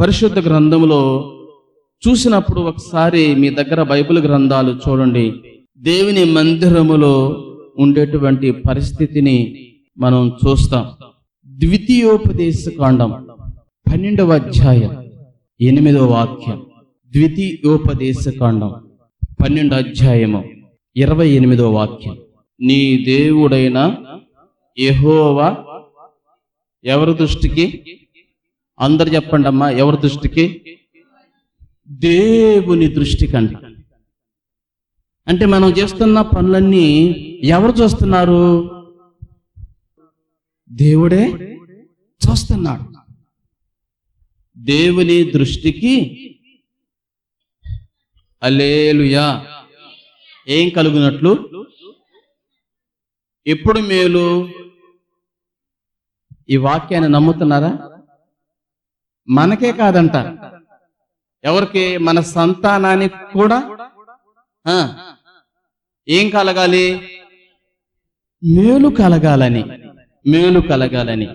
పరిశుద్ధ గ్రంథములో చూసినప్పుడు ఒకసారి మీ దగ్గర బైబిల్ గ్రంథాలు చూడండి. దేవుని మందిరములో ఉండేటువంటి పరిస్థితిని మనం చూస్తాం. ద్వితీయోపదేశ కాండం పన్నెండవ అధ్యాయం ఎనిమిదవ వాక్యం. ద్వితీయోపదేశ కాండం పన్నెండు అధ్యాయము ఇరవై ఎనిమిదవ వాక్యం. నీ దేవుడైన యహోవా ఎవరి దృష్టికి అందరు చెప్పండి అమ్మా ఎవరి దృష్టికి? దేవుని దృష్టి కంట అంటే మనం చేస్తున్న పనులన్నీ ఎవరు చూస్తున్నారు? దేవుడే చూస్తున్నాడు. దేవుని దృష్టికి అలేలుయా ఏం కలుగునట్లు? ఎప్పుడు మేలు? ఈ వాక్యాన్ని నమ్ముతున్నారా? మనకే కాదంట. ఎవరికి? మన సంతానానికి కూడా? ఏం కలగాలి? మేలు కలగాలని. మేలు కలగాలని.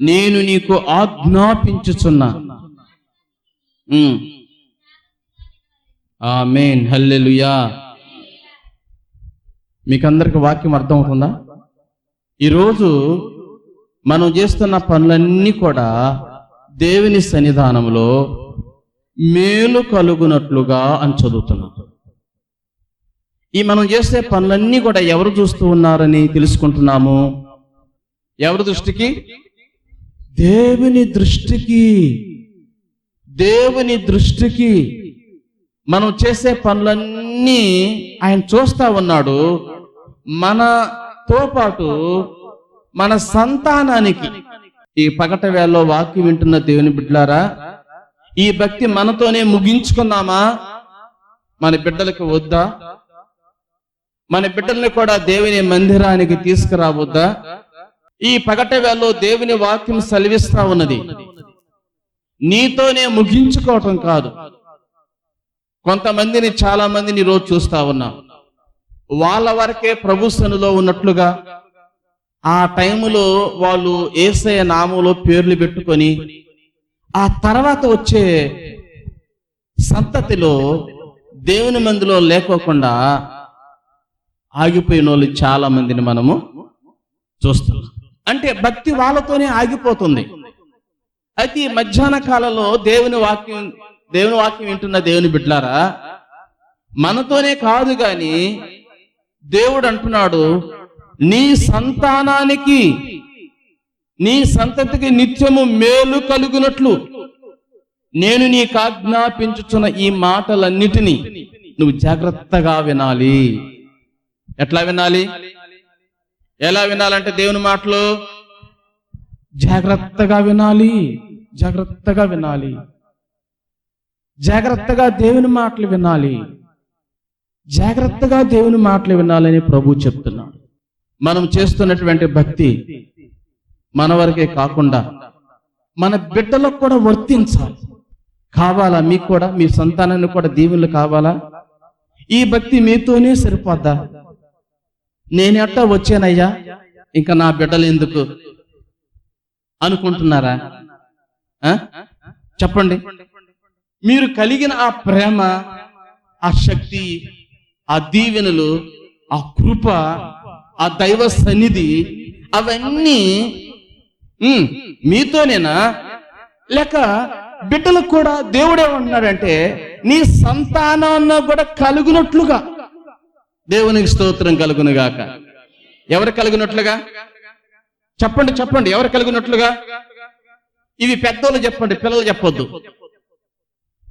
నేను నీకు ఆజ్ఞాపించుచున్నా. ఆమెన్. హల్లెలూయా. మీకు అందరికి వాక్యం అర్థమవుతుందా? ఈరోజు మనం చేస్తున్న పనులన్నీ కూడా దేవుని సన్నిధానంలో మేలు కలుగునట్లుగా అని చదువుతున్నాం. ఈ మనం చేసే పనులన్నీ కూడా ఎవరు చూస్తూ ఉన్నారని తెలుసుకుంటున్నాము? ఎవరి దృష్టికి? దేవుని దృష్టికి. దేవుని దృష్టికి. మనం చేసే పనులన్నీ ఆయన చూస్తా ఉన్నాడు. మన తో పాటు మన సంతానానికి ఈ పగట వేళలో వాక్యం వింటున్న దేవుని బిడ్డలారా ఈ భక్తి మనతోనే ముగించుకుందామా? మన బిడ్డలకు వద్దా? మన బిడ్డల్ని కూడా దేవుని మందిరానికి తీసుకురావద్దా? ఈ పగట వేళలో దేవుని వాక్యం సెలవిస్తా ఉన్నది. నీతోనే ముగించుకోవటం కాదు. కొంతమందిని చాలా మందిని రోజు చూస్తా ఉన్నాం. వాళ్ళ వరకే ప్రభు ఉన్నట్లుగా ఆ టైములో వాళ్ళు ఏసయ నామంలో పేర్లు పెట్టుకొని ఆ తర్వాత వచ్చే సంతతిలో దేవుని మందిలో లేకోకుండా ఆగిపోయిన వాళ్ళు చాలా మందిని మనము చూస్తున్నాం. అంటే భక్తి వాళ్ళతోనే ఆగిపోతుంది. అయితే ఈ మధ్యాహ్న కాలంలో దేవుని వాక్యం దేవుని వాక్యం వింటున్న దేవుని బిడ్లారా మనతోనే కాదు కానీ దేవుడు అంటున్నాడు నీ సంతానానికి నీ సంతతికి నిత్యము మేలు కలుగునట్లు. నేను నీకు ఆజ్ఞాపించుచున్న ఈ మాటలన్నిటినీ నువ్వు జాగ్రత్తగా వినాలి. ఎట్లా వినాలి? ఎలా వినాలంటే దేవుని మాటలు? జాగ్రత్తగా వినాలి జాగ్రత్తగా వినాలి. జాగ్రత్తగా దేవుని మాటలు వినాలి. జాగ్రత్తగా దేవుని మాటలు వినాలని ప్రభు చెప్తున్నాడు. మనం చేస్తున్నటువంటి భక్తి మన వరకే కాకుండా మన బిడ్డలకు కూడా వర్తించాలి. కావాలా? మీకు కూడా మీ సంతానానికి కూడా దీవులు కావాలా? ఈ భక్తి మీతోనే సరిపోద్దా? నేనెట్టా వచ్చానయ్యా? ఇంకా నా బిడ్డలు ఎందుకు? అనుకుంటున్నారా? చెప్పండి. మీరు కలిగిన ఆ ప్రేమ ఆ శక్తి ఆ దీవెనలు ఆ కృప ఆ దైవ సన్నిధి అవన్నీ మీతోనేనా? లేక బిడ్డలకు కూడా దేవుడే ఉన్నాడంటే నీ సంతానాన్ని కూడా కలుగునట్లుగా. దేవునికి స్తోత్రం కలుగునుగాక. ఎవరు కలిగినట్లుగా? చెప్పండి చెప్పండి. ఎవరు కలిగినట్లుగా? ఇవి పెద్దోళ్ళు చెప్పండి పిల్లలు చెప్పొద్దు.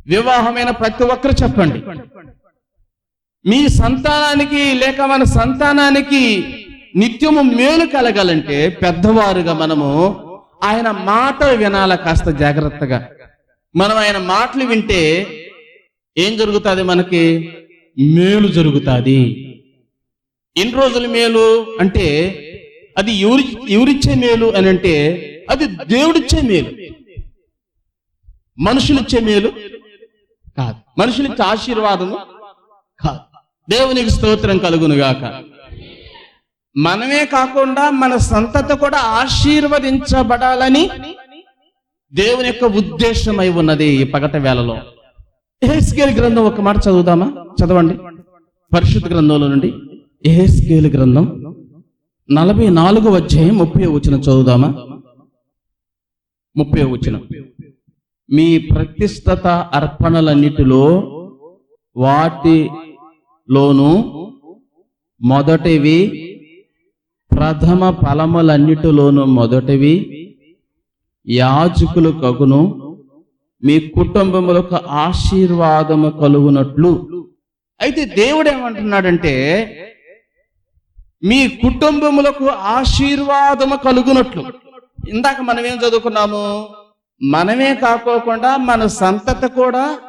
వివాహమైన ప్రతి ఒక్కరు చెప్పండి. మీ సంతానానికి లేక మన సంతానానికి నిత్యము మేలు కలగాలంటే పెద్దవారుగా మనము ఆయన మాటలు వినాల కాస్త జాగ్రత్తగా. మనం ఆయన మాటలు వింటే ఏం జరుగుతుంది మనకి? మేలు జరుగుతుంది. ఎన్ని రోజుల మేలు అంటే అది ఎవరి ఎవరిచ్చే మేలు అని అంటే అది దేవుడిచ్చే మేలు. మనుషులిచ్చే మేలు కాదు. మనుషులిచ్చే ఆశీర్వాదము కాదు. దేవునికి స్తోత్రం కలుగునుగాక. మనమే కాకుండా మన సంతత కూడా ఆశీర్వదించబడాలని దేవుని యొక్క ఉద్దేశమై ఉన్నది ఈ పగట వేళలో. ఎహెస్కేల్ గ్రంథం ఒక మాట చదువుదామా? చదవండి. పరిశుద్ధ గ్రంథంలో నుండి ఎహెస్కేల్ గ్రంథం నలభై నాలుగు అధ్యాయం ముప్పై వచ్చిన చదువుదామా? ముప్పై వచ్చిన మీ ప్రతిష్టత అర్పణలన్నిటిలో వాటి లోను మొదటివి ప్రథమ ఫలములన్నిటిలోను మొదటివి. యాజకులు కగును మీ కుటుంబములకు ఆశీర్వాదము కలుగునట్లు. అయితే దేవుడు ఏమంటున్నాడంటే మీ కుటుంబములకు ఆశీర్వాదము కలుగునట్లు. ఇందాక మనం ఏం చదువుకున్నాము? మనమే కాకోకుండా మన సంతత కూడా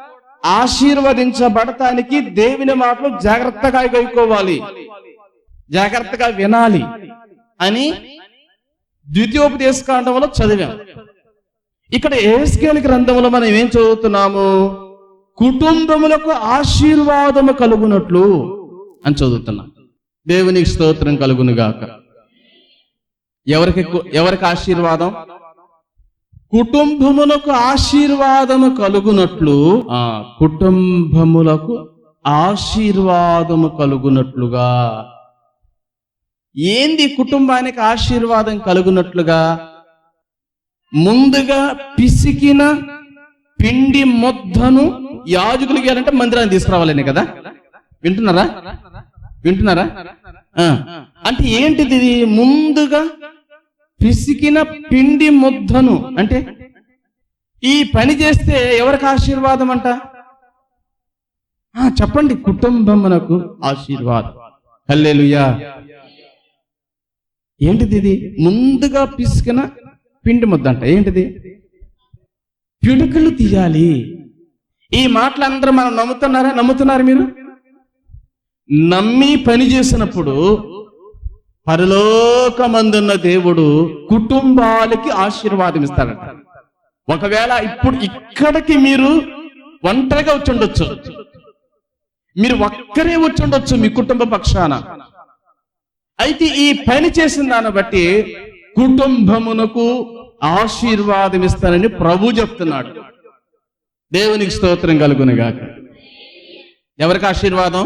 ఆశీర్వదించబడటానికి దేవుని మాటలు జాగ్రత్తగా గైకోవాలి. జాగ్రత్తగా వినాలి అని ద్వితీయోపదేశ కాండంలో చదివాం. ఇక్కడ ఏస్కేల్ గ్రంథంలో మనం ఏం చదువుతున్నాము? కుటుంబములకు ఆశీర్వాదము కలుగునట్లు అని చదువుతున్నాం. దేవునికి స్తోత్రం కలుగును గాక ఎవరికి ఎవరికి ఆశీర్వాదం? కుటుంబములకు ఆశీర్వాదము కలుగునట్లు ఆ కుటుంబములకు ఆశీర్వాదము కలుగునట్లుగా. ఏంది కుటుంబానికి ఆశీర్వాదం కలుగునట్లుగా? ముందుగా పిసికిన పిండి మొద్దను యాజకులు ఇవ్వాలంటే మందిరాన్ని తీసుకురావాలని కదా? వింటున్నారా? వింటున్నారా? అంటే ఏంటిది ముందుగా పిసికిన పిండి ముద్దను అంటే ఈ పని చేస్తే ఎవరికి ఆశీర్వాదం అంట? ఆ, చెప్పండి కుటుంబమునకు ఆశీర్వాదం. హల్లేలుయా. ఏంటిది ఇది? ముందుగా పిసికిన పిండి ముద్ద అంట. ఏంటిది? పిడుకలు తీయాలి. ఈ మాటలు అందరూ మనం నమ్ముతున్నారా? నమ్ముతున్నారు మీరు? నమ్మి పని చేసినప్పుడు పరలోకమందున్న దేవుడు కుటుంబాలకి ఆశీర్వాదం ఇస్తాడంట ఒకవేళ ఇప్పుడు ఇక్కడికి మీరు ఒంటరిగా వచ్చి ఉండొచ్చు మీరు ఒక్కరే వచ్చి ఉండొచ్చు మీ కుటుంబ పక్షాన. అయితే ఈ పని చేసిన దాన్ని బట్టి కుటుంబమునకు ఆశీర్వాదం ఇస్తానని ప్రభు చెప్తున్నాడు. దేవునికి స్తోత్రం కలుగునుగాక ఎవరికి ఆశీర్వాదం?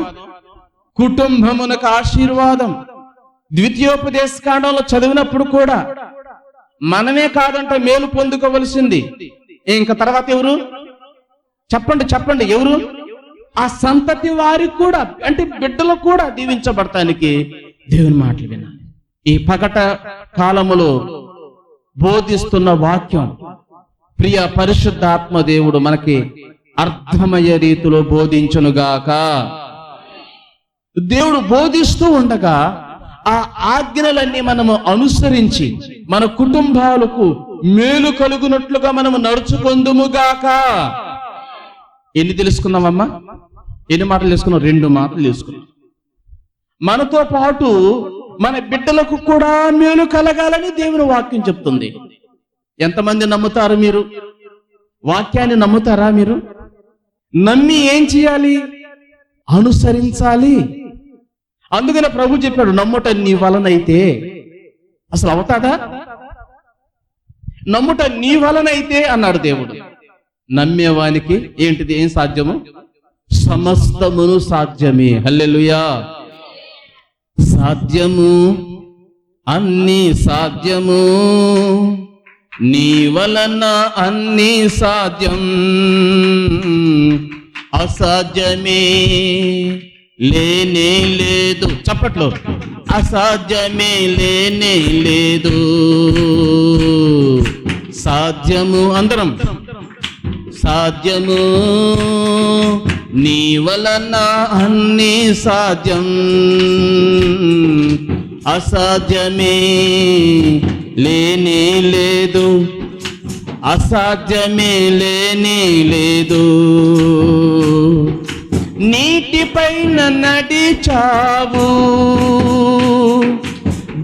కుటుంబమునకు ఆశీర్వాదం. ద్వితీయోపదేశ కాండంలో చదివినప్పుడు కూడా మనమే కాదంట మేలు పొందుకోవలసింది. ఇంకా తర్వాత ఎవరు? చెప్పండి చెప్పండి ఎవరు? ఆ సంతతి వారికి కూడా అంటే బిడ్డలు కూడా దీవించబడటానికి దేవుని మాటలు వినాలి. ఈ పగట కాలములో బోధిస్తున్న వాక్యం ప్రియ పరిశుద్ధ ఆత్మ దేవుడు మనకి అర్థమయ్యే రీతిలో బోధించునుగాక. దేవుడు బోధిస్తూ ఉండగా ఆ ఆజ్ఞలన్నీ మనము అనుసరించి మన కుటుంబాలకు మేలు కలుగునట్లుగా మనము నడుచుకుందుముగాక. ఎన్ని తెలుసుకున్నామమ్మా ఎన్ని మాటలు తెలుసుకున్నాం? రెండు మాటలు తెలుసుకున్నాం. మనతో పాటు మన బిడ్డలకు కూడా మేలు కలగాలని దేవుని వాక్యం చెప్తుంది. ఎంతమంది నమ్ముతారు మీరు? వాక్యాన్ని నమ్ముతారా మీరు? నమ్మి ఏం చేయాలి? అనుసరించాలి. అందుకనే ప్రభు చెప్పాడు నమ్ముట నీ వలనైతే అసలు అవుతాడా నమ్ముట నీ వలనైతే అన్నాడు దేవుడు. నమ్మేవానికి ఏంటిది? ఏం సాధ్యము? సమస్తమును సాధ్యమే. హల్లెలుయా. సాధ్యము అన్ని సాధ్యము. నీ వలన అన్ని సాధ్యం. అసాధ్యమే. లేనే లేదు. చప్పట్లో. అసాధ్యమే లేనే లేదు. సాధ్యము అందరం. సాధ్యము నీ వలన అన్ని సాధ్యం. అసాధ్యమే లేనే లేదు. అసాధ్యమే లేనే లేదు. నీటిపైన నడిచావు.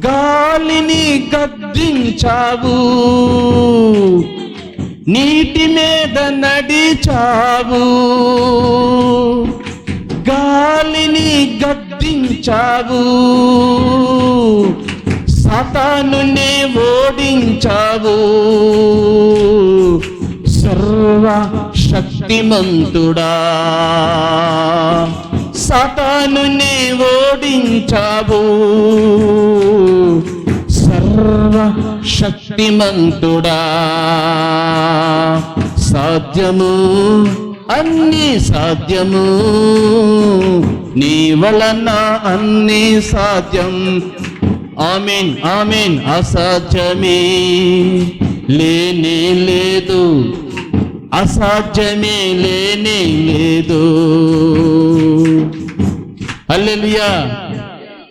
గాలిని గద్దించావు నీటి మీద నడిచావు. గాలిని గద్దించావు. సాతాను ఓడించావు. సర్వ శక్తి శక్తిమంతుడా సాతాను ఓడించావు. సర్వ శక్తిమంతుడా సాధ్యము అన్ని సాధ్యము. నీ వలన అన్ని సాధ్యం. ఆమెన్ ఆమెన్ అసాధ్యమే. లేనే లేదు అసాధ్యమే లేనే లేదు. అల్లెలియా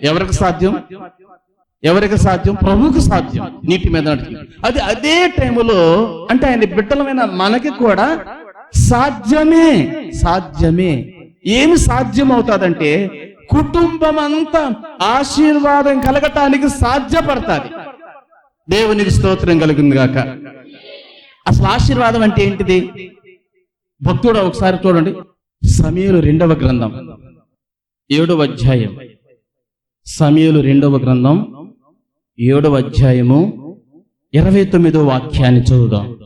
ఎవరికి సాధ్యం? ఎవరికి సాధ్యం? ప్రభువుకు సాధ్యం. నీటి మీద అది అదే టైంలో అంటే ఆయన బిడ్డలమైన మనకి కూడా సాధ్యమే సాధ్యమే. ఏమి సాధ్యం అవుతాదంటే కుటుంబం అంతా ఆశీర్వాదం కలగటానికి సాధ్యపడతాది. దేవునికి స్తోత్రం కలిగింది గాక. అసలు ఆశీర్వాదం అంటే ఏంటిది? భక్తుడు ఒకసారి చూడండి. సమయలు రెండవ గ్రంథం. ఏడవ అధ్యాయం. సమయలు రెండవ గ్రంథం. ఏడవ అధ్యాయము. ఇరవై తొమ్మిదో వాక్యాన్ని చదువుదాం.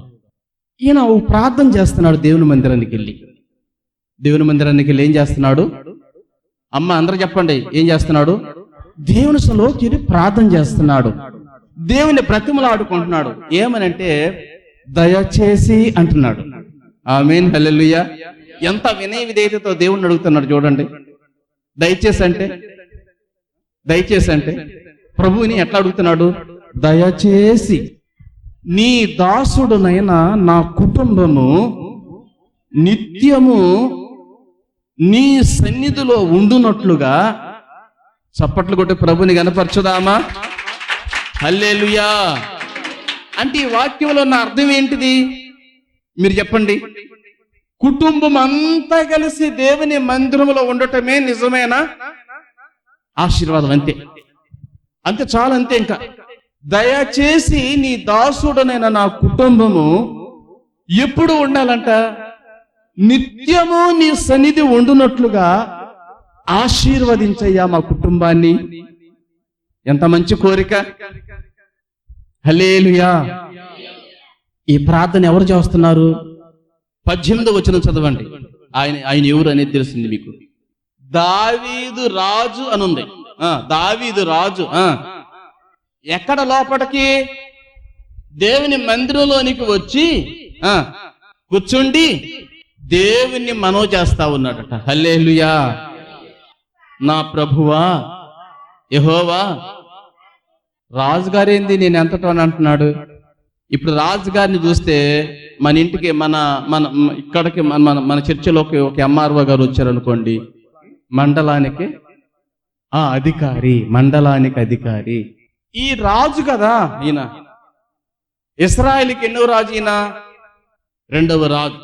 ఈయన ఓ ప్రార్థన చేస్తున్నాడు దేవుని మందిరానికి వెళ్ళి. దేవుని మందిరానికి వెళ్ళి ఏం చేస్తున్నాడు? అమ్మ అందరూ చెప్పండి ఏం చేస్తున్నాడు? దేవుని సలోకి ప్రార్థన చేస్తున్నాడు. దేవుని బ్రతిమలాడుకుంటున్నాడు. ఏమనంటే దయచేసి అంటున్నాడు. Amen hallelujah. ఎంత వినయ విధేయతతో దేవుణ్ణి అడుగుతున్నాడు చూడండి. దయచేసి అంటే దయచేసి అంటే ప్రభువుని ఎట్లా అడుగుతున్నాడు? దయచేసి నీ దాసుడునైనా నా కుటుంబము నిత్యము నీ సన్నిధిలో ఉండునట్లుగా చప్పట్లు కొట్టి ప్రభుని కనపరచుదామా హల్లెలూయా. అంటే ఈ వాక్యంలో ఉన్న అర్థం ఏంటిది? మీరు చెప్పండి. కుటుంబం అంతా కలిసి దేవుని మందిరంలో ఉండటమే నిజమేనా? ఆశీర్వాదం అంతే. అంతే చాలా అంతే ఇంకా. దయచేసి నీ దాసుడనైన నా కుటుంబము ఎప్పుడు ఉండాలంట? నిత్యము నీ సన్నిధి ఉండునట్లుగా ఆశీర్వదించయ్యా మా కుటుంబాన్ని. ఎంత మంచి కోరిక. హలేలుయా ఈ ప్రార్థన ఎవరు చేస్తున్నారు? పద్దెనిమిది వచ్చిన చదవండి. ఆయన ఆయన ఎవరు అనేది తెలిసింది మీకు. దావీదు రాజు అనుంది. ఆ, దావీదు రాజు ఆ. ఎక్కడ లోపలికి? దేవుని మందిరంలోనికి వచ్చి ఆ, కూర్చుండి దేవుణ్ణి మనో చేస్తా ఉన్నాడట. హల్లేలుయా. నా ప్రభువా యహోవా రాజుగారేంది నేను ఎంతటో అని అంటున్నాడు. ఇప్పుడు రాజుగారిని చూస్తే మన ఇంటికి మన మన ఇక్కడికి మన మన మన చర్చిలోకి ఒక ఎంఆర్ఓ గారు వచ్చారనుకోండి. మండలానికి ఆ అధికారి మండలానికి అధికారి. ఈ రాజు కదా? ఈయన. ఇస్రాయల్కి ఎన్నో రాజు ఈయన? రెండవ రాజు.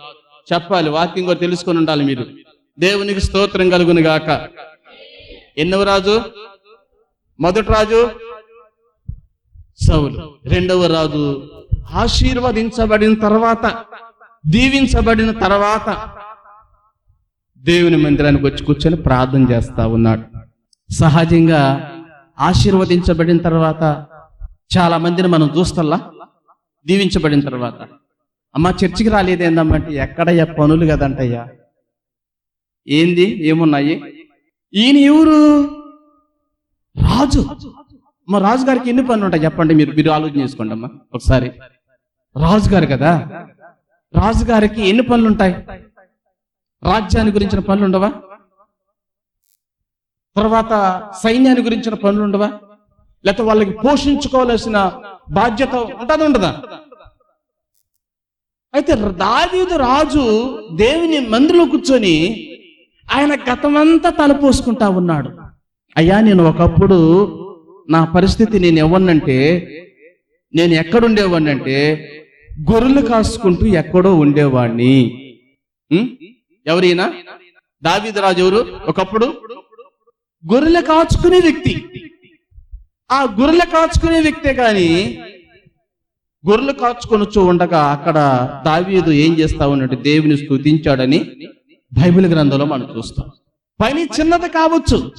చెప్పాలి వాక్యం కూడా తెలుసుకొని ఉండాలి మీరు. దేవునికి స్తోత్రం కలుగును గాక ఎన్నవ రాజు? మొదటి రాజు? సౌలు. రెండవ రాజు. ఆశీర్వదించబడిన తర్వాత దీవించబడిన తర్వాత దేవుని మందిరానికి వచ్చి కూర్చొని ప్రార్థన చేస్తా ఉన్నాడు. సహజంగా ఆశీర్వదించబడిన తర్వాత చాలా మందిని మనం చూస్తల్లా? దీవించబడిన తర్వాత. అమ్మ చర్చికి రాలేదేందమ్మంటే ఎక్కడయ్యా పనులు కదంటయ్యా? ఏంది? ఏమున్నాయి? ఈయన ఎవరు? రాజు. మా రాజు గారికి ఎన్ని పనులు ఉంటాయి చెప్పండి మీరు మీరు ఆలోచన చేసుకోండి అమ్మా ఒకసారి. రాజు గారు కదా? రాజు గారికి ఎన్ని పనులు ఉంటాయి? రాజ్యాన్ని గురించిన పనులు ఉండవా? తర్వాత సైన్యాన్ని గురించిన పనులు ఉండవా? లేకపోతే వాళ్ళకి పోషించుకోవాల్సిన బాధ్యత ఉంటుందా ఉండదా? అయితే దావీదు రాజు దేవుని మందిలో కూర్చొని ఆయన గతమంతా తలపోసుకుంటా ఉన్నాడు. అయ్యా నేను ఒకప్పుడు నా పరిస్థితి నేను ఎవరినంటే నేను ఎక్కడుండేవాడినంటే గొర్రెలు కాసుకుంటూ ఎక్కడో ఉండేవాడిని. ఎవరైనా? దావీదరాజు ఎవరు? ఒకప్పుడు? గొర్రెలు కాచుకునే వ్యక్తి. ఆ గొర్రెలు కాచుకునే వ్యక్తే కానీ గొర్రెలు కాచుకొనొచ్చు ఉండగా అక్కడ దావీదు ఏం చేస్తా ఉన్నట్టు దేవుని స్థుతించాడని బైబిల్ గ్రంథంలో మనం చూస్తాం. పని చిన్నది కావచ్చు.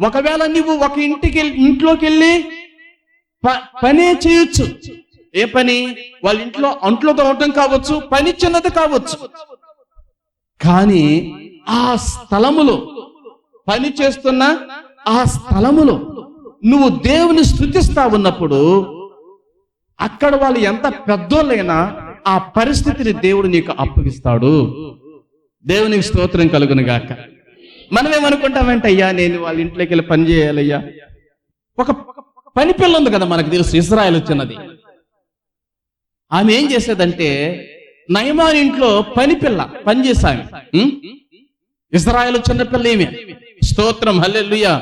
ఒకవేళ నువ్వు ఒక ఇంటికి వెళ్ళి- ఇంట్లోకి వెళ్ళి ప- పనే చేయొచ్చు. ఏ పని? వాళ్ళ ఇంట్లో అంట్లో తోవటం కావచ్చు పని చిన్నది కావచ్చు. కానీ ఆ స్థలములో పని చేస్తున్న ఆ స్థలములో నువ్వు దేవుని స్థుతిస్తా ఉన్నప్పుడు అక్కడ వాళ్ళు ఎంత పెద్దోళ్ళైనా ఆ పరిస్థితిని దేవుడు నీకు అప్పగిస్తాడు. దేవునికి స్తోత్రం కలుగును గాక మనం ఏమనుకుంటామంటే అయ్యా నేను వాళ్ళ ఇంట్లోకి వెళ్ళి పని చేయాలయ్యా. ఒక పని పిల్ల ఉంది కదా మనకు తెలుసు ఇజ్రాయల్ వచ్చినది. ఆమె ఏం చేసేదంటే నయమాన్ ఇంట్లో పని పిల్ల పని చేసామె ఉం? చిన్న పిల్ల ఏమి స్తోత్రం హల్లెల్లుయా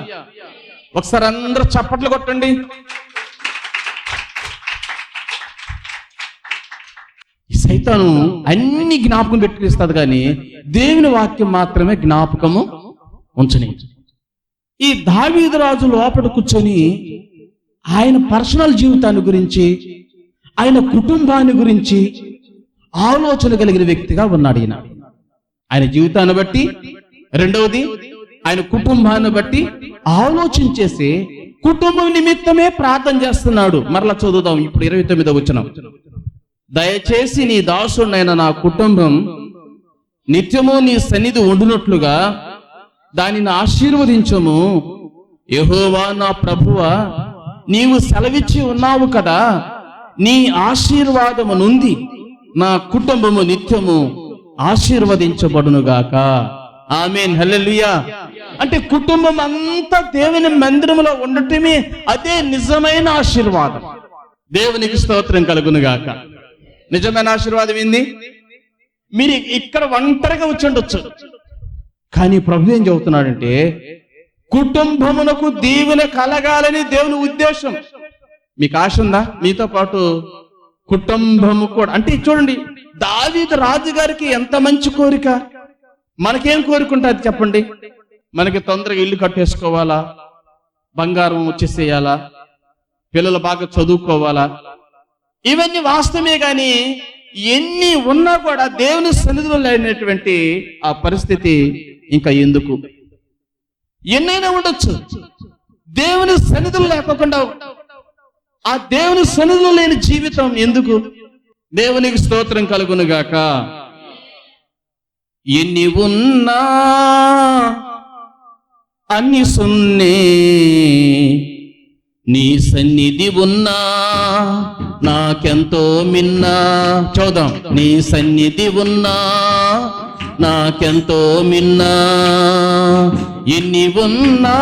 ఒకసారి అందరూ చప్పట్లు కొట్టండి. ఈ సైతాను అన్ని జ్ఞాపకం పెట్టుకునిస్తుంది కానీ దేవుని వాక్యం మాత్రమే జ్ఞాపకము ఉంచని. ఈ దావీదు రాజు లోపల కూర్చొని ఆయన పర్సనల్ జీవితాన్ని గురించి ఆయన కుటుంబాన్ని గురించి ఆలోచన కలిగిన వ్యక్తిగా ఉన్నాడు ఈయన. ఆయన జీవితాన్ని బట్టి రెండవది ఆయన కుటుంబాన్ని బట్టి ఆలోచించేసి కుటుంబం నిమిత్తమే ప్రార్థన చేస్తున్నాడు. మరలా చదువుదాం ఇప్పుడు ఇరవై తొమ్మిదో వచ్చిన దయచేసి నీ దాసుడైన నా కుటుంబం నిత్యము నీ సన్నిధి ఉండునట్లుగా దానిని ఆశీర్వదించము. యహోవా నా ప్రభువా నీవు సెలవిచ్చి ఉన్నావు కదా నీ ఆశీర్వాదము నుండి నా కుటుంబము నిత్యము ఆశీర్వదించబడునుగాక. ఆమెన్. హల్లెలూయా. అంటే కుటుంబం అంతా దేవుని మందిరములో ఉండటమే అదే నిజమైన ఆశీర్వాదం. దేవునికి స్తోత్రం కలుగునుగాక. నిజమైన ఆశీర్వాదం ఏంది? మీరు ఇక్కడ ఒంటరిగా వచ్చి ఉండొచ్చు కానీ ప్రభు ఏం చెబుతున్నాడంటే కుటుంబమునకు దీవెన కలగాలని దేవుని ఉద్దేశం. మీకు ఆశ ఉందా? మీతో పాటు కుటుంబము కూడా. అంటే చూడండి దావీదు రాజుగారికి ఎంత మంచి కోరిక? మనకేం కోరుకుంటారు చెప్పండి? మనకి తొందరగా ఇల్లు కట్టేసుకోవాలా? బంగారం వచ్చేసేయాలా? పిల్లలు బాగా చదువుకోవాలా? ఇవన్నీ వాస్తవమే కానీ ఎన్ని ఉన్నా కూడా దేవుని సన్నిధిలో లేనటువంటి ఆ పరిస్థితి ఇంకా ఎందుకు? ఎన్నైనా ఉండొచ్చు. దేవుని సన్నిధులు లేకుండా ఆ దేవుని సన్నిధిలో లేని జీవితం ఎందుకు? దేవునికి స్తోత్రం కలుగును గాక. ఎన్ని ఉన్నా అన్ని సున్నే. నీ సన్నిధి ఉన్నా నాకెంతో మిన్నా. చూద్దాం. నీ సన్నిధి ఉన్నా నాకెంతో మిన్నా ఎన్ని ఉన్నా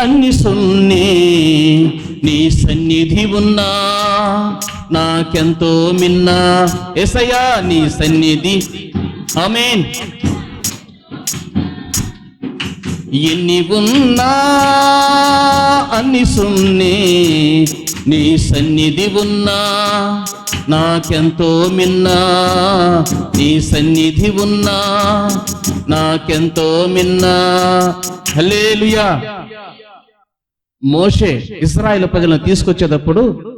అన్ని సున్నే నీ సన్నిధి ఉన్నా. నాకెంతో మిన్నా ఎసయా నీ సన్నిధి. ఆమెన్. ఎన్ని ఉన్నా అన్ని సున్నే నీ సన్నిధి ఉన్నా. నాకెంతో మిన్నా నీ సన్నిధి ఉన్నా నాకెంతో మిన్నా. హలేలుయా మోషే ఇస్రాయేల్ ప్రజలను తీసుకొచ్చేటప్పుడు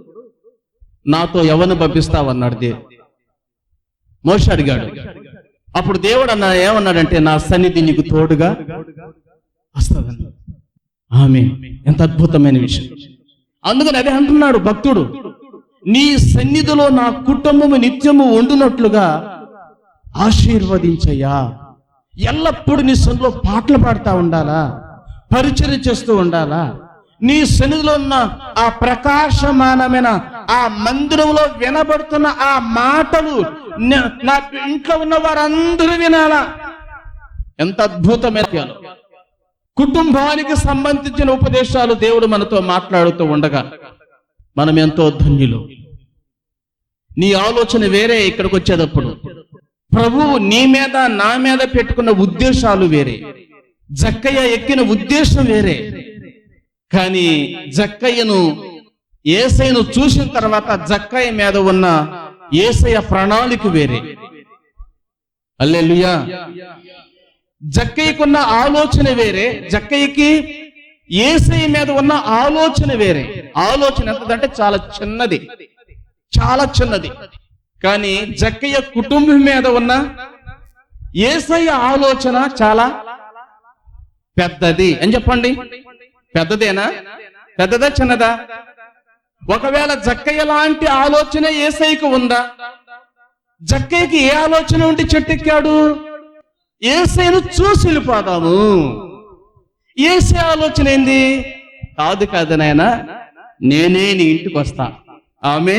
నాతో ఎవరిని పంపిస్తావన్నాడు దే? మోష అడిగాడు. అప్పుడు దేవుడు అన్న ఏమన్నాడంటే నా సన్నిధి నీకు తోడుగా వస్తుందని. ఆమె ఎంత అద్భుతమైన విషయం. అందుకని అదే అంటున్నాడు భక్తుడు. నీ సన్నిధిలో నా కుటుంబము నిత్యము వండునట్లుగా ఆశీర్వదించయ్యా. ఎల్లప్పుడూ నీ సన్నిధిలో పాటలు పాడుతూ ఉండాలా? పరిచయం చేస్తూ ఉండాలా? నీ సన్నిధిలో ఉన్న ఆ ప్రకాశమానమైన ఆ మందిరంలో వినబడుతున్న ఆ మాటలు నా ఇంట్లో ఉన్న వారందరూ వినాలా? ఎంత అద్భుతమైన కుటుంబానికి సంబంధించిన ఉపదేశాలు దేవుడు మనతో మాట్లాడుతూ ఉండగా మనం ఎంతో ధన్యులు. నీ ఆలోచన వేరే ఇక్కడికి వచ్చేటప్పుడు. ప్రభువు నీ మీద నా మీద పెట్టుకున్న ఉద్దేశాలు వేరే. జక్కయ్య ఎక్కిన ఉద్దేశం వేరే. కానీ జక్కయ్యను ఏసైను చూసిన తర్వాత జక్కయ్య మీద ఉన్న ఏసయ్య ప్రణాళిక వేరే. అల్లెలుయా జక్కయ్యకున్న ఆలోచన వేరే. జక్కయ్యకి ఏసై మీద ఉన్న ఆలోచన వేరే. ఆలోచన ఎంతదంటే చాలా చిన్నది. చాలా చిన్నది. కానీ జక్కయ్య కుటుంబం మీద ఉన్న ఏసయ్య ఆలోచన చాలా పెద్దది. అని చెప్పండి? పెద్దదేనా? పెద్దదా చిన్నదా? ఒకవేళ జక్కయ్య లాంటి ఆలోచన ఏసైకి ఉందా? జక్కయ్యకి ఏ ఆలోచన ఉంటే చెట్టెక్కాడు? ఏసైను చూసి వెళ్ళిపోదాము. ఏసే ఆలోచన ఏంది? కాదు కాదు నాయన నేనే నీ ఇంటికి వస్తా. ఆమె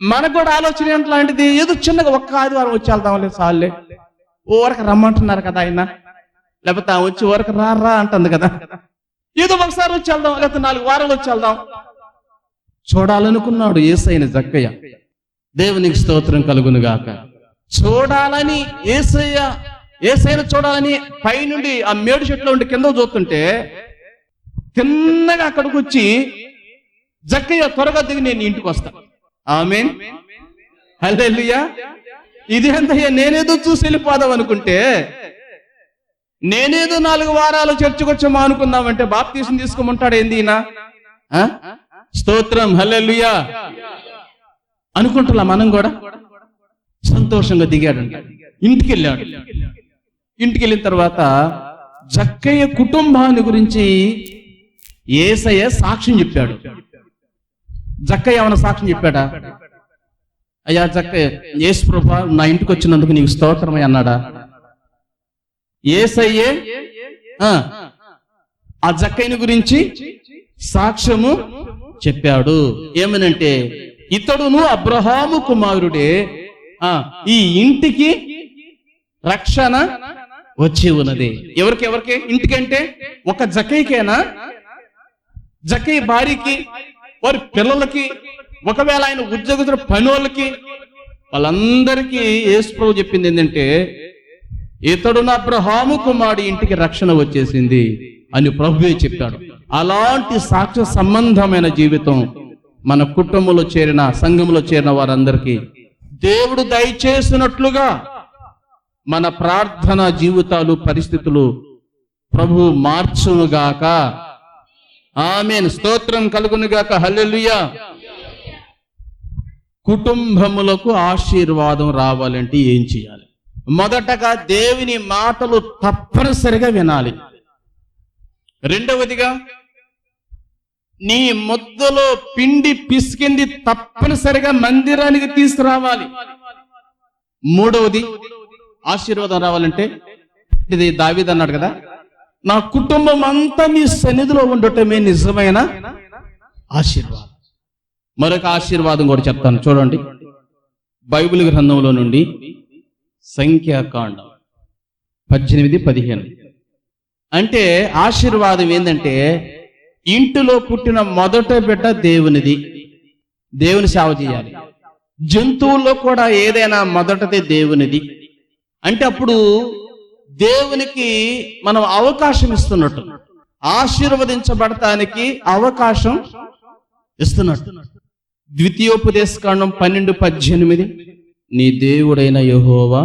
మనకు కూడా ఆలోచన ఎట్లాంటిది ఏదో చిన్నగా ఒక్క ఆదివారం వచ్చి వెళ్దాంలే సార్లే ఊరక రమ్మంటున్నారు కదా ఆయన. లేకపోతే ఆ వచ్చి వరకు రారా రా అంటుంది కదా. ఏదో ఒకసారి వచ్చి వెళ్దాం లేకపోతే నాలుగు వారాలు వచ్చి వెళ్దాం. చూడాలనుకున్నాడు ఏసైన జక్కయ్య. దేవునికి స్తోత్రం కలుగును గాక చూడాలని ఏసయ్య ఏసైన చూడాలని పైనుండి ఆ మేడు చెట్లో ఉండి కింద చూస్తుంటే తిన్నగా అక్కడికి వచ్చి జక్కయ్య త్వరగా దిగి నేను ఇంటికి వస్తా. ఆమె ఇది ఎంతయ్యా? నేనేదో చూసి వెళ్ళిపోదాం అనుకుంటే నేనేదో నాలుగు వారాలు చర్చకు వచ్చామా అనుకుందామంటే బాప్తీసం తీసుకోమంటాడు ఏంది ఈయన? ఆ? స్తోత్రం. హల్లెలూయా. అనుకుంటున్నా మనం కూడా? సంతోషంగా దిగాడు ఇంటికి వెళ్ళాడు. ఇంటికి వెళ్ళిన తర్వాత జక్కయ్య కుటుంబాన్ని గురించి ఏసయ్య సాక్ష్యం చెప్పాడు. జక్కయ్య ఏమైనా సాక్ష్యం చెప్పాడా? అయ్యా జక్కయ్య యేసు ప్రభా నా ఇంటికి వచ్చినందుకు నీకు స్తోత్రమై అన్నాడా? ఏసయ్యే ఆ, జక్కయ్యని గురించి సాక్ష్యము చెప్పాడు. ఏమనంటే ఇతడును అబ్రహాము కుమారుడే ఆ ఈ ఇంటికి రక్షణ వచ్చి ఉన్నది. ఎవరికి ఎవరికి? ఇంటికంటే ఒక జకైకేనా? జకై భార్యకి వారి పిల్లలకి ఒకవేళ ఆయన ఉద్యోగస్తుల పని వాళ్ళకి వాళ్ళందరికీ యేసు చెప్పింది ఏంటంటే ఇతడు నా అబ్రహాము కుమారుడి ఇంటికి రక్షణ వచ్చేసింది అని ప్రభువే చెప్పాడు. అలాంటి సాక్ష్య సంబంధమైన జీవితం మన కుటుంబంలో చేరిన సంఘంలో చేరిన వారందరికీ దేవుడు దయచేసినట్లుగా మన ప్రార్థన జీవితాలు పరిస్థితులు ప్రభు మార్చునుగాక. ఆమెన్. స్తోత్రం కలుగునుగాక. హల్లెలుయా. కుటుంబములకు ఆశీర్వాదం రావాలంటే ఏం చేయాలి? మొదటగా దేవుని మాటలు తప్పనిసరిగా వినాలి. రెండవదిగా నీ ముద్దలో పిండి పిసికింది తప్పనిసరిగా మందిరానికి తీసుకురావాలి. మూడవది ఆశీర్వాదం రావాలంటే ఇది దావీద్ అన్నాడు కదా నా కుటుంబం అంతా నీ సన్నిధిలో ఉండటమే నిజమైన ఆశీర్వాదం. మరొక ఆశీర్వాదం కూడా చెప్తాను. చూడండి బైబిల్ గ్రంథంలో నుండి సంఖ్యాకాండం పద్దెనిమిది పదిహేను. అంటే ఆశీర్వాదం ఏంటంటే ఇంటిలో పుట్టిన మొదట బిడ్డ దేవునిది. దేవుని సేవ చేయాలి. జంతువుల్లో కూడా ఏదైనా మొదటది దేవునిది. అంటే అప్పుడు దేవునికి మనం అవకాశం ఇస్తున్నట్టు. ఆశీర్వదించబడటానికి అవకాశం ఇస్తున్నట్టు. ద్వితీయోపదేశకాండం పన్నెండు పద్దెనిమిది. నీ దేవుడైన యహోవా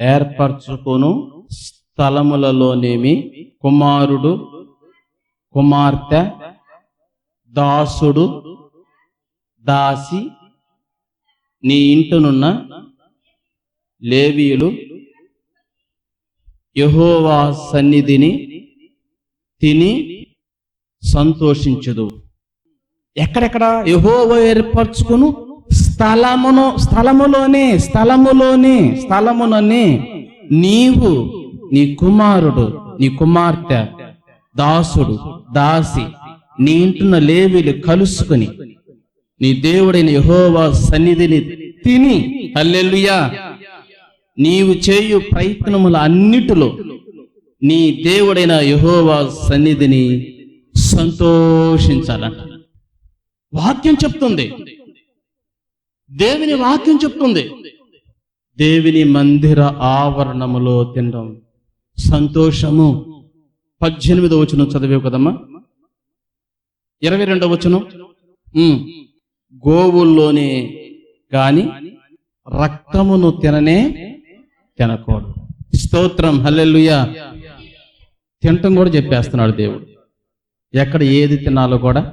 ఏర్పరచుకొను స్థలములలోనేమి కుమారుడు కుమార్తె దాసుడు దాసి నీ ఇంటనున్న లేవీయులు యహోవా సన్నిధిని తిని సంతోషించదు ఎక్కడెక్కడ? యహోవ ఏర్పరచుకును స్థలమును స్థలములోనే స్థలములోనే స్థలముననే నీవు నీ కుమారుడు నీ కుమార్తె దాసుడు దాసి నీ ఇంటున్న లేవిలు కలుసుకుని నీ దేవుడైన యహోవా సన్నిధిని తిని. హల్లెలూయా. నీవు చేయు ప్రయత్నముల అన్నిటిలో నీ దేవుడైన యహోవా సన్నిధిని సంతోషించాలంట. వాక్యం చెప్తుంది. దేవుని వాక్యం చెప్తుంది. దేవుని మందిర ఆవరణములో తినడం సంతోషము. పద్దెనిమిదో వచనం చదివేవు కదమ్మా? ఇరవై రెండవ వచనం? గోవుల్లోనే కాని రక్తమును తిననే తినకూడదు. స్తోత్రం హల్లెలూయా. తినటం కూడా చెప్పేస్తున్నాడు దేవుడు. ఎక్కడ ఏది తినాలో కూడా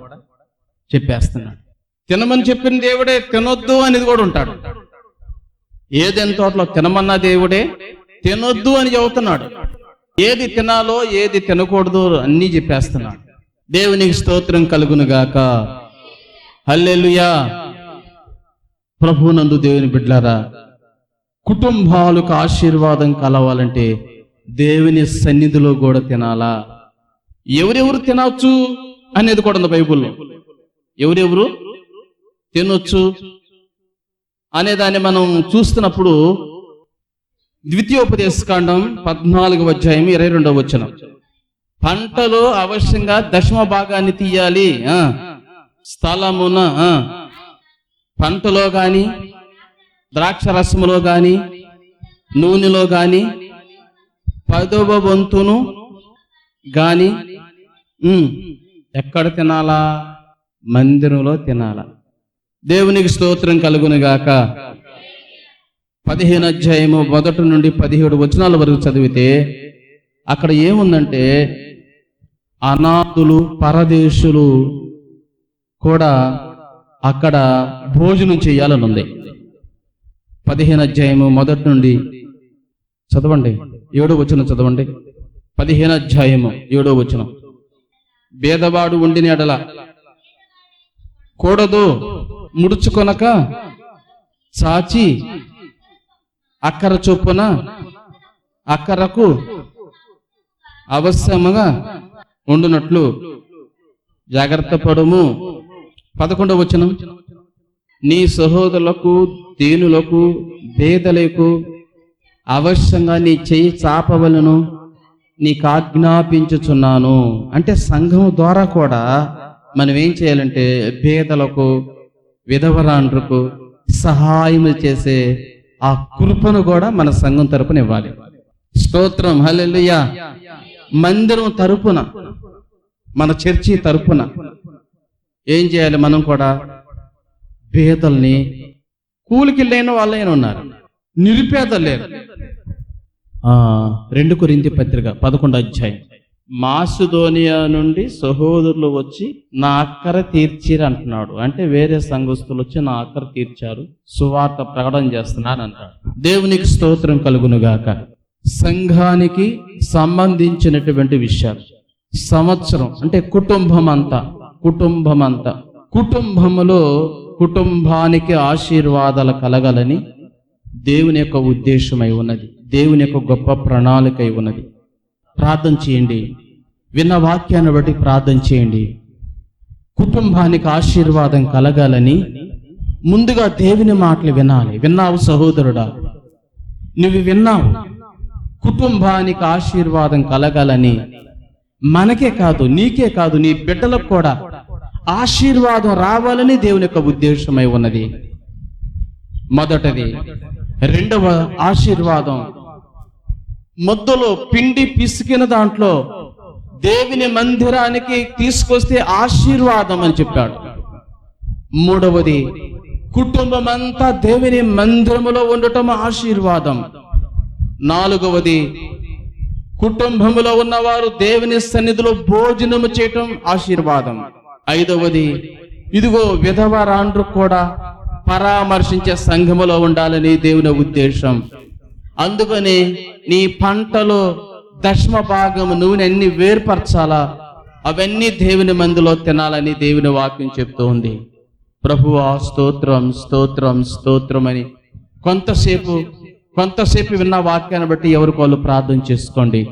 చెప్పేస్తున్నాడు. తినమని చెప్పిన దేవుడే తినొద్దు అనేది కూడా ఉంటాడు. ఏదైనా తోటలో తినమన్న దేవుడే తినొద్దు అని చెబుతున్నాడు. ఏది తినాలో ఏది తినకూడదు అన్నీ చెప్పేస్తున్నాడు. దేవునికి స్తోత్రం కలుగును గాక. హల్లెలూయా. ప్రభునందు దేవుని బిడ్లారా కుటుంబాలకు ఆశీర్వాదం కలవాలంటే దేవుని సన్నిధిలో కూడా తినాలా? ఎవరెవరు తినవచ్చు అనేది కూడా ఉంది బైబుల్లో. ఎవరెవరు తినొచ్చు అనేదాన్ని మనం చూస్తున్నప్పుడు ద్వితీయోపదేశకాండం పద్నాలుగు అధ్యాయం ఇరవై రెండవ వచ్చిన పంటలో అవశ్యంగా దశమ భాగాన్ని తీయాలి. స్థలమున పంటలో కానీ ద్రాక్ష రసములో గాని నూనెలో గాని పదవ వంతును గాని ఎక్కడ తినాలా? మందిరంలో తినాలా. దేవునికి స్తోత్రం కలుగునుగాక. పదిహేను అధ్యాయము మొదటి నుండి పదిహేడు వచనాల వరకు చదివితే అక్కడ ఏముందంటే అనాథులు పరదేశులు కూడా అక్కడ భోజనం చేయాలని ఉంది పదిహేను అధ్యాయము మొదటి నుండి చదవండి. ఏడో వచనం చదవండి. పదిహేను అధ్యాయము ఏడో వచనం. భేదవాడు ఉండిన ఎడల కూడదు ముడుచుకొనక చాచి అక్కర చొప్పున అక్కరకు అవశ్యముగా ఉండునట్లు జాగ్రత్త పడుము. పదకొండవ వచనం. నీ సహోదరులకు దీనులకు భేదలకు అవశ్యంగా నీ చేయి చాపవలను నీకు ఆజ్ఞాపించుచున్నాను. అంటే సంఘం ద్వారా కూడా మనం ఏం చేయాలంటే పేదలకు విధవరాండ్రకు సహాయం చేసే ఆ కృపను కూడా మన సంఘం తరపున ఇవ్వాలి. స్తోత్రం హల్లెలూయా. మందిరం తరపున మన చర్చి తరపున ఏం చేయాలి మనం కూడా? పేదల్ని కూలికి లేని వాళ్ళైనా ఉన్నారు. నిరుపేద లేరు. రెండు కొరింది పత్రిక పదకొండు అధ్యాయం. మాసుదోనియా నుండి సహోదరులు వచ్చి నా అక్కర తీర్చిరు అంటున్నాడు. అంటే వేరే సంఘస్థులు వచ్చి నా అక్కర తీర్చారు సువార్త ప్రకటన చేస్తున్నాను అంటాడు. దేవునికి స్తోత్రం కలుగును గాక. సంఘానికి సంబంధించినటువంటి విషయాలు. సంవత్సరం అంటే కుటుంబం అంతా కుటుంబం అంతా. కుటుంబములో కుటుంబానికి ఆశీర్వాదాలు కలగాలని దేవుని యొక్క ఉద్దేశమై ఉన్నది. దేవుని యొక్క గొప్ప ప్రణాళిక అయి ఉన్నది. ప్రార్థన చేయండి. విన్న వాక్యాన్ని బట్టి ప్రార్థన చేయండి. కుటుంబానికి ఆశీర్వాదం కలగాలని ముందుగా దేవుని మాటలు వినాలి. విన్నావు సహోదరుడా? నువ్వు విన్నావు. కుటుంబానికి ఆశీర్వాదం కలగాలని మనకే కాదు నీకే కాదు నీ బిడ్డలకు కూడా ఆశీర్వాదం రావాలని దేవుని యొక్క ఉద్దేశమై ఉన్నది. మొదటది రెండవ ఆశీర్వాదం. ముద్దలో పిండి పిసికిన దాంట్లో దేవుని మందిరానికి తీసుకొస్తే ఆశీర్వాదం అని చెప్పాడు. మూడవది కుటుంబం అంతా దేవుని మందిరములో ఉండటం ఆశీర్వాదం. నాలుగవది కుటుంబములో ఉన్నవారు దేవుని సన్నిధిలో భోజనము చేయటం ఆశీర్వాదం. ఐదవది ఇదిగో విధవరాండ్రు కూడా పరామర్శించే సంఘములో ఉండాలని దేవుని ఉద్దేశం. అందుకని నీ పంటలో దశమ భాగం నూనె అన్ని వేర్పరచాలా? అవన్నీ దేవుని మందులో తినాలని దేవుని వాక్యం చెప్తూ ఉంది. ప్రభువా స్తోత్రం స్తోత్రం స్తోత్రం అని. కొంతసేపు కొంతసేపు విన్న వాక్యాన్ని బట్టి ఎవరికి వాళ్ళు ప్రార్థన చేసుకోండి.